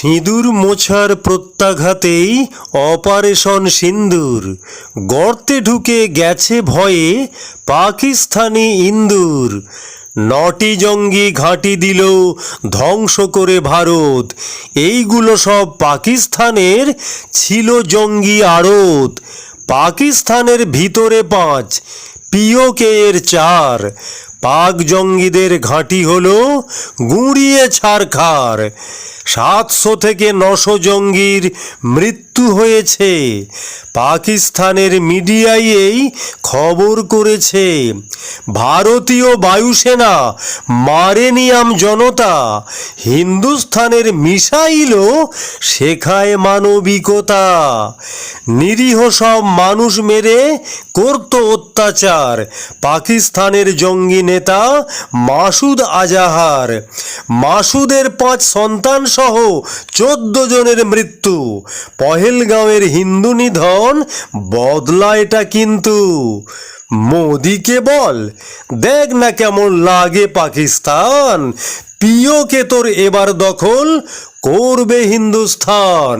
সিঁদুর মোছার প্রত্যাঘাতেই অপারেশন সিন্দুর। গর্তে ঢুকে গেছে ভয়ে পাকিস্তানি ইন্দুর। নটি জঙ্গি ঘাঁটি দিল ধ্বংস করে ভারত। এইগুলো সব পাকিস্তানের ছিল জঙ্গি আড়ত। পাকিস্তানের ভিতরে পাঁচ, পিওকে এর চার। পাক জঙ্গিদের ঘাঁটি হলো গুঁড়িয়ে ছারখার সাতশো থেকে নশো জঙ্গির মৃত্যু হয়েছে। পাকিস্তানের মিডিয়াই এই খবর করেছে। ভারতীয় বায়ুসেনা, মারেনিয়াম জনতা, হিন্দুস্থানের মিসাইলও শেখায় মানবিকতা। নিরীহ সব মানুষ মেরে করত অত্যাচার। পাকিস্তানের জঙ্গি নেতা মাসুদ আজাহার, মাসুদের পাঁচ সন্তান সহ চোদ্দ জনের মৃত্যু। পহেলগাঁওয়ের হিন্দু নিধন, বদলা এটা কিন্তু। মোদিকে বল, দেখ না কেমন লাগে পাকিস্তান। পিওকে তোর এবার দখল করবে হিন্দুস্তান